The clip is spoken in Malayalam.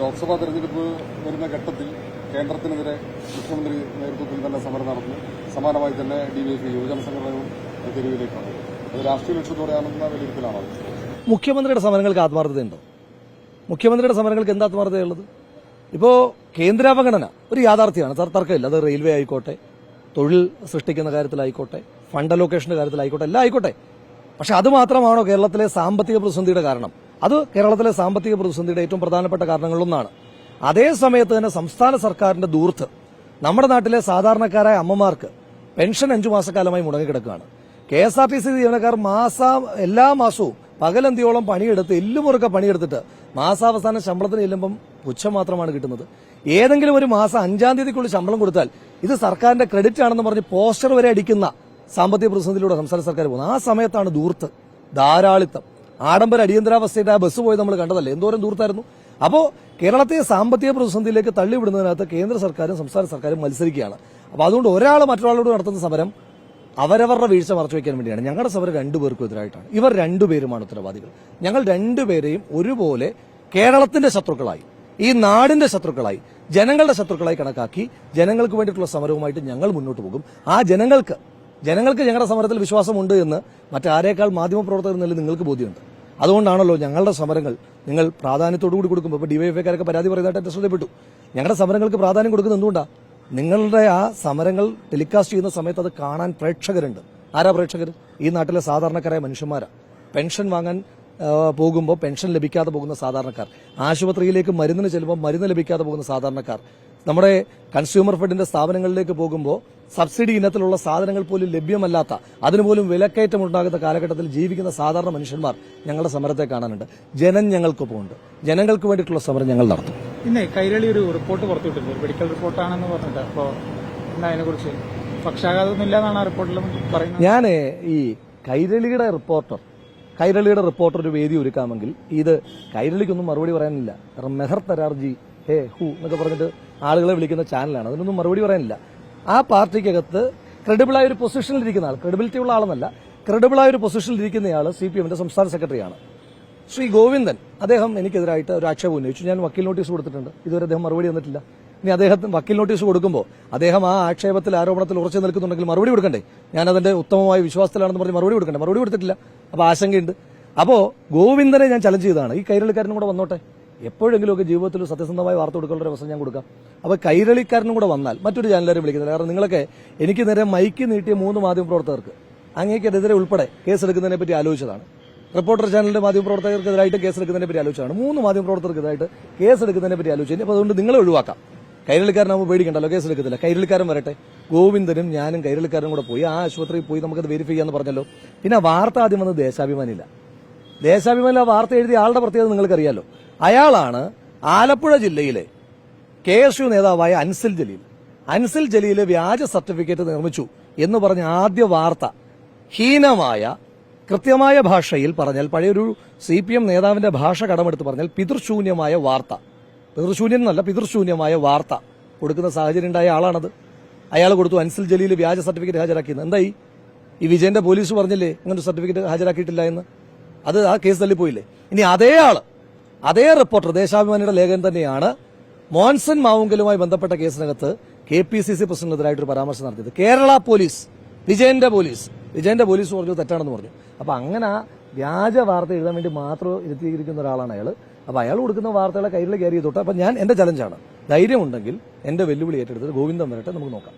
ലോക്സഭാ തെരഞ്ഞെടുപ്പ് വരുന്ന ഘട്ടത്തിൽ കേന്ദ്രത്തിനെതിരെ മുഖ്യമന്ത്രി നേതൃത്വത്തിൽ തന്നെ സമരം നടന്നു. സമാനമായി തന്നെ ഡിവൈഎഫ്ഐ യുവജന സംഘടനകളും തെരുവിലേക്കാണ്. അത് രാഷ്ട്രീയ ലക്ഷ്യത്തോടെയാണെന്ന വിലയിരുത്തലാണ് മുഖ്യമന്ത്രിയുടെ സമരങ്ങൾക്ക് ആത്മാർത്ഥതയുണ്ടോ മുഖ്യമന്ത്രിയുടെ സമരങ്ങൾക്ക് എന്താ ആത്മാർത്ഥതയുള്ളത്? ഇപ്പോ കേന്ദ്രാവഗണന ഒരു യാഥാർത്ഥ്യമാണ്. തർക്കമില്ല. അത് റെയിൽവേ ആയിക്കോട്ടെ തൊഴിൽ സൃഷ്ടിക്കുന്ന കാര്യത്തിലായിക്കോട്ടെ ഫണ്ട് അലോക്കേഷന്റെ കാര്യത്തിലായിക്കോട്ടെ എല്ലാം ആയിക്കോട്ടെ. പക്ഷെ അത് മാത്രമാണോ കേരളത്തിലെ സാമ്പത്തിക പ്രതിസന്ധിയുടെ കാരണം? അത് കേരളത്തിലെ സാമ്പത്തിക പ്രതിസന്ധിയുടെ ഏറ്റവും പ്രധാനപ്പെട്ട കാരണങ്ങളിലൊന്നാണ്. അതേ സമയത്ത് തന്നെ സംസ്ഥാന സർക്കാരിന്റെ ദൂർത്ത് നമ്മുടെ നാട്ടിലെ സാധാരണക്കാരായ അമ്മമാർക്ക് പെൻഷൻ അഞ്ചു മാസക്കാലമായി മുടങ്ങിക്കിടക്കുകയാണ് K S R T C ജീവനക്കാർ മാസം എല്ലാ മാസവും പകലന്തിയോളം പണിയെടുത്ത് എല്ലുമുറുക്ക പണിയെടുത്തിട്ട് മാസാവസാനം ശമ്പളത്തിന് ചെല്ലുമ്പം പുച്ഛം മാത്രമാണ് കിട്ടുന്നത്. ഏതെങ്കിലും ഒരു മാസം അഞ്ചാം തീയതിക്കുള്ളിൽ ശമ്പളം കൊടുത്താൽ ഇത് സർക്കാരിന്റെ ക്രെഡിറ്റ് ആണെന്ന് പറഞ്ഞ് പോസ്റ്റർ വരെ അടിക്കുന്ന സാമ്പത്തിക പ്രതിസന്ധിയിലൂടെ സംസ്ഥാന സർക്കാർ പോകുന്നത് ആ സമയത്താണ് ദൂർത്ത് ധാരാളിത്തം. ആഡംബര അടിയന്തരാവസ്ഥയുടെ ആ ബസ് പോയത് നമ്മൾ കണ്ടതല്ലേ? എന്തോരം ദൂരത്തായിരുന്നു? അപ്പോൾ കേരളത്തെ സാമ്പത്തിക പ്രതിസന്ധിയിലേക്ക് തള്ളിവിടുന്നതിനകത്ത് കേന്ദ്ര സർക്കാരും സംസ്ഥാന സർക്കാരും മത്സരിക്കുകയാണ്. അപ്പോൾ അതുകൊണ്ട് ഒരാൾ മറ്റൊരാളോട് നടത്തുന്ന സമരം അവരവരുടെ വീഴ്ച മറച്ചു വയ്ക്കാൻ വേണ്ടിയാണ്. ഞങ്ങളുടെ സമരം രണ്ടുപേർക്കും എതിരായിട്ടാണ്. ഇവർ രണ്ടുപേരുമാണ് ഉത്തരവാദികൾ. ഞങ്ങൾ രണ്ടുപേരെയും ഒരുപോലെ കേരളത്തിന്റെ ശത്രുക്കളായി ഈ നാടിന്റെ ശത്രുക്കളായി ജനങ്ങളുടെ ശത്രുക്കളായി കണക്കാക്കി ജനങ്ങൾക്ക് വേണ്ടിയിട്ടുള്ള സമരവുമായിട്ട് ഞങ്ങൾ മുന്നോട്ട് പോകും. ആ ജനങ്ങൾക്ക് ജനങ്ങൾക്ക് ഞങ്ങളുടെ സമരത്തിൽ വിശ്വാസമുണ്ട് എന്ന് മറ്റാരേക്കാൾ മാധ്യമപ്രവർത്തകർ നിലയിൽ നിങ്ങൾക്ക് ബോധ്യമുണ്ട്. അതുകൊണ്ടാണല്ലോ ഞങ്ങളുടെ സമരങ്ങൾ നിങ്ങൾ പ്രാധാന്യത്തോടു കൂടി കൊടുക്കുമ്പോൾ ഇപ്പോൾ ഡിവൈഎഫ്ഐക്കാരൊക്കെ പരാതി പറയുന്നതായിട്ട് എന്റെ ശ്രദ്ധപ്പെട്ടു ഞങ്ങളുടെ സമരങ്ങൾക്ക് പ്രാധാന്യം കൊടുക്കുന്നത് എന്തുകൊണ്ടാണ് നിങ്ങളുടെ ആ സമരങ്ങൾ ടെലികാസ്റ്റ് ചെയ്യുന്ന സമയത്ത് അത് കാണാൻ പ്രേക്ഷകരുണ്ട്. ആരാ പ്രേക്ഷകർ ഈ നാട്ടിലെ സാധാരണക്കാരായ മനുഷ്യന്മാരാ. പെൻഷൻ വാങ്ങാൻ പോകുമ്പോൾ പെൻഷൻ ലഭിക്കാതെ പോകുന്ന സാധാരണക്കാർ. ആശുപത്രിയിലേക്ക് മരുന്നിന് ചെല്ലുമ്പോൾ മരുന്ന് ലഭിക്കാതെ പോകുന്ന സാധാരണക്കാർ. നമ്മുടെ കൺസ്യൂമർ ഫെഡിന്റെ സ്ഥാപനങ്ങളിലേക്ക് പോകുമ്പോൾ സബ്സിഡി ഇനത്തിലുള്ള സാധനങ്ങൾ പോലും ലഭ്യമല്ലാത്ത അതിനുപോലും വിലക്കയറ്റം ഉണ്ടാകുന്ന കാലഘട്ടത്തിൽ ജീവിക്കുന്ന സാധാരണ മനുഷ്യന്മാർ ഞങ്ങളുടെ സമരത്തെ കാണാനുണ്ട്. ജനം ഞങ്ങൾക്കൊപ്പമുണ്ട് ജനങ്ങൾക്ക് വേണ്ടിയിട്ടുള്ള സമരം ഞങ്ങൾ നടത്തും. പിന്നെ കൈരളി ഒരു റിപ്പോർട്ട് പുറത്തുവിട്ടിട്ടുണ്ട് ഒരു മെഡിക്കൽ റിപ്പോർട്ടാണെന്ന് പറഞ്ഞിട്ട് അപ്പോൾ എന്താ അതിനെക്കുറിച്ച്? എന്നാണ് ആ റിപ്പോർട്ടിൽ പറയുന്നത്. ഞാൻ ഈ കൈരളിയുടെ റിപ്പോർട്ടർ കൈരളിയുടെ റിപ്പോർട്ടർ ഒരു വേദി ഒരുക്കാമെങ്കിൽ ഇത് കൈരളിക്കൊന്നും മറുപടി പറയാനില്ല. കാരണം മെഹർ തരാർജി ഹേ ഹു എന്നൊക്കെ പറഞ്ഞിട്ട് ആളുകളെ വിളിക്കുന്ന ചാനലാണ്. അതിനൊന്നും മറുപടി പറയാനില്ല. ആ പാർട്ടിക്കകത്ത് ക്രെഡിബിളായ ഒരു പൊസിഷനിൽ ഇരിക്കുന്ന ആൾ ക്രെഡിബിലിറ്റി ഉള്ള ആളെന്നല്ല ക്രെഡിബിളായ ഒരു പൊസിഷനിൽ ഇരിക്കുന്നയാൾ സി പി എമ്മിന്റെ സംസ്ഥാന സെക്രട്ടറിയാണ് ശ്രീ ഗോവിന്ദൻ അദ്ദേഹം എനിക്കെതിരായിട്ട് ഒരു ആക്ഷേപം ഉന്നയിച്ചു. ഞാൻ വക്കീൽ നോട്ടീസ് കൊടുത്തിട്ടുണ്ട്. ഇതുവരെ അദ്ദേഹം മറുപടി തന്നിട്ടില്ല. ഇനി അദ്ദേഹത്തിന് വക്കീൽ നോട്ടീസ് കൊടുക്കുമ്പോൾ അദ്ദേഹം ആ ആക്ഷേപത്തിൽ ആരോപണത്തിൽ ഉറച്ചു നിൽക്കുന്നുണ്ടെങ്കിൽ മറുപടി കൊടുക്കണ്ടേ? ഞാൻ അതിന്റെ ഉത്തമമായ വിശ്വാസത്തിലാണെന്ന് പറഞ്ഞ് മറുപടി കൊടുക്കണ്ടേ? മറുപടി കൊടുത്തിട്ടില്ല. അപ്പോൾ ആശങ്കയുണ്ട്. അപ്പോൾ ഗോവിന്ദനെ ഞാൻ ചലഞ്ച് ചെയ്തതാണ്. ഈ കൈരളിക്കാരനും കൂടെ വന്നോട്ടെ? എപ്പോഴെങ്കിലുമൊക്കെ ജീവിതത്തിൽ സത്യസന്ധമായ വാർത്ത കൊടുക്കാനുള്ള ഒരു അവസരം ഞാൻ കൊടുക്കാം. അപ്പോൾ കൈരളിക്കാരനും കൂടെ വന്നാൽ മറ്റൊരു ചാനലുകാരെ വിളിക്കുന്നില്ല. കാരണം നിങ്ങളൊക്കെ എനിക്ക് നേരെ മൈക്ക് നീട്ടിയ മൂന്ന് മാധ്യമപ്രവർത്തകർക്ക് അങ്ങേക്കെതിരെ ഉൾപ്പെടെ കേസെടുക്കുന്നതിനെ പറ്റി ആലോചിച്ചതാണ്. റിപ്പോർട്ടർ ചാനലിന്റെ മാധ്യമപ്രവർത്തകർക്കെതിരായിട്ട് കേസെടുക്കുന്നതിനെ പറ്റി ആലോചിച്ചാണ് മൂന്ന് മാധ്യമപ്രവർത്തകർക്കെതിരായിട്ട് കേസെടുക്കുന്നതിനെ പറ്റി ആലോചിച്ചു അപ്പോൾ അതുകൊണ്ട് നിങ്ങളെ ഒഴിവാക്കാം. കൈരളിക്കാരനാകുമ്പോൾ പേടിക്കണ്ടല്ലോ കേസെടുക്കത്തില്ല കൈരളിക്കാരൻ വരട്ടെ. ഗോവിന്ദനും ഞാനും കൈരളിക്കാരനും കൂടെ പോയി. ആ ആശുപത്രിയിൽ പോയി നമുക്കത് വെരിഫൈ ചെയ്യാന്ന് പറഞ്ഞല്ലോ. പിന്നെ വാർത്ത ആദ്യം വന്നത് ദേശാഭിമാനിയില്ല ദേശാഭിമാനിൽ ആ വാർത്ത എഴുതിയ ആളുടെ പ്രത്യേകത നിങ്ങൾക്കറിയാലോ. അയാളാണ് ആലപ്പുഴ ജില്ലയിലെ കെ എസ് യു നേതാവായ അൻസിൽ ജലീൽ. അൻസിൽ ജലീൽ വ്യാജ സർട്ടിഫിക്കറ്റ് നിർമ്മിച്ചു എന്ന് പറഞ്ഞ ആദ്യ വാർത്ത ഹീനമായ കൃത്യമായ ഭാഷയിൽ പറഞ്ഞാൽ പഴയൊരു സി പി എം നേതാവിന്റെ ഭാഷ കടമെടുത്ത് പറഞ്ഞാൽ പിതൃശൂന്യമായ വാർത്ത. പിതൃശൂന്യം എന്നല്ല പിതൃശൂന്യമായ വാർത്ത കൊടുക്കുന്ന സാഹചര്യം ഉണ്ടായ ആളാണത്. അയാൾ കൊടുത്തു അൻസിൽ ജലീൽ വ്യാജ സർട്ടിഫിക്കറ്റ് ഹാജരാക്കിയെന്ന്. എന്തായി? ഈ വിജയന്റെ പോലീസ് പറഞ്ഞില്ലേ അങ്ങനെ സർട്ടിഫിക്കറ്റ് ഹാജരാക്കിയിട്ടില്ല എന്ന്? അത് ആ കേസ് തള്ളിപ്പോയില്ലേ? ഇനി അതേ ആൾ അതേ റിപ്പോർട്ടർ ദേശാഭിമാനിയുടെ ലേഖനം തന്നെയാണ് മോൻസൺ മാവുങ്കലുമായി ബന്ധപ്പെട്ട കേസിനകത്ത് കെ പി സി സി പ്രസിഡന്റിനെതിരായിട്ട് ഒരു പരാമർശം നടത്തിയത്. കേരള പോലീസ് വിജയന്റെ പോലീസ്. വിജയന്റെ പോലീസ് പറഞ്ഞു തെറ്റാണെന്ന് പറഞ്ഞു. അപ്പൊ അങ്ങനെ വ്യാജ വാർത്ത എഴുതാൻ വേണ്ടി മാത്രം ഇരുത്തിയിരിക്കുന്ന ഒരാളാണ് അയാൾ അപ്പൊ അയാൾ കൊടുക്കുന്ന വാർത്തകളെ കയ്യിൽ കയറി തൊട്ട് അപ്പൊ ഞാൻ എന്റെ ചലഞ്ചാണ് ധൈര്യമുണ്ടെങ്കിൽ എന്റെ വെല്ലുവിളി ഏറ്റെടുത്തിട്ട് ഗോവിന്ദം വരട്ടെ നമുക്ക് നോക്കാം.